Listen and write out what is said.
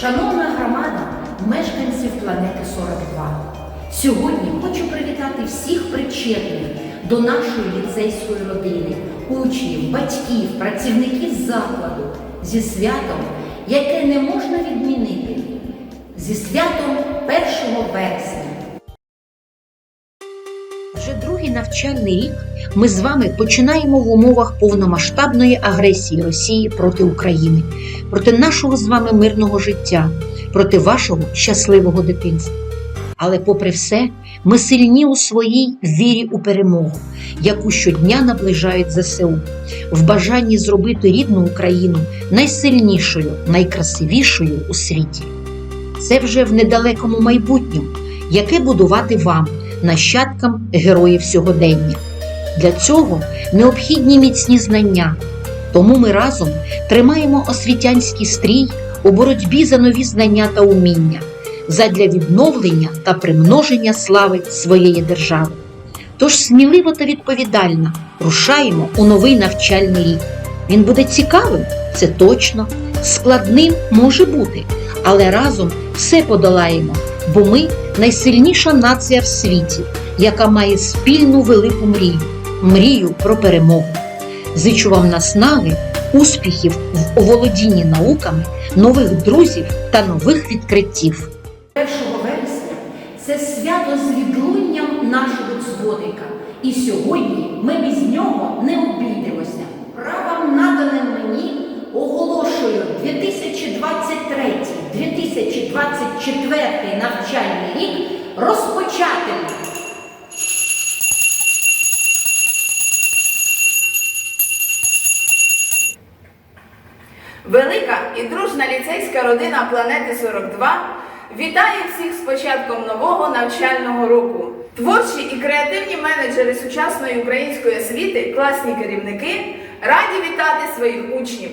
Шановна громада мешканців планети 42. Сьогодні хочу привітати всіх причетних до нашої ліцейської родини, учнів, батьків, працівників закладу зі святом, яке не можна відмінити, зі святом 1 вересня. Навчальний рік ми з вами починаємо в умовах повномасштабної агресії Росії проти України, проти нашого з вами мирного життя, проти вашого щасливого дитинства. Але, попри все, ми сильні у своїй вірі у перемогу, яку щодня наближають ЗСУ, в бажанні зробити рідну Україну найсильнішою, найкрасивішою у світі. Це вже в недалекому майбутньому, яке будувати вам, нащадкам героїв сьогодення. Для цього необхідні міцні знання. Тому ми разом тримаємо освітянський стрій у боротьбі за нові знання та уміння, задля відновлення та примноження слави своєї держави. Тож сміливо та відповідально рушаємо у новий навчальний рік. Він буде цікавим, це точно, складним може бути, але разом все подолаємо, бо ми найсильніша нація в світі, яка має спільну велику мрію мрію про перемогу. Зичу вам наснаги, успіхів в оволодінні науками, нових друзів та нових відкриттів. 1 вересня це свято з відлунням нашого дзвоника. І сьогодні ми без нього не обійдемося. Навчальний рік розпочатим. Велика і дружна ліцейська родина планети 42 вітає всіх з початком нового навчального року. Творчі і креативні менеджери сучасної української освіти, класні керівники раді вітати своїх учнів.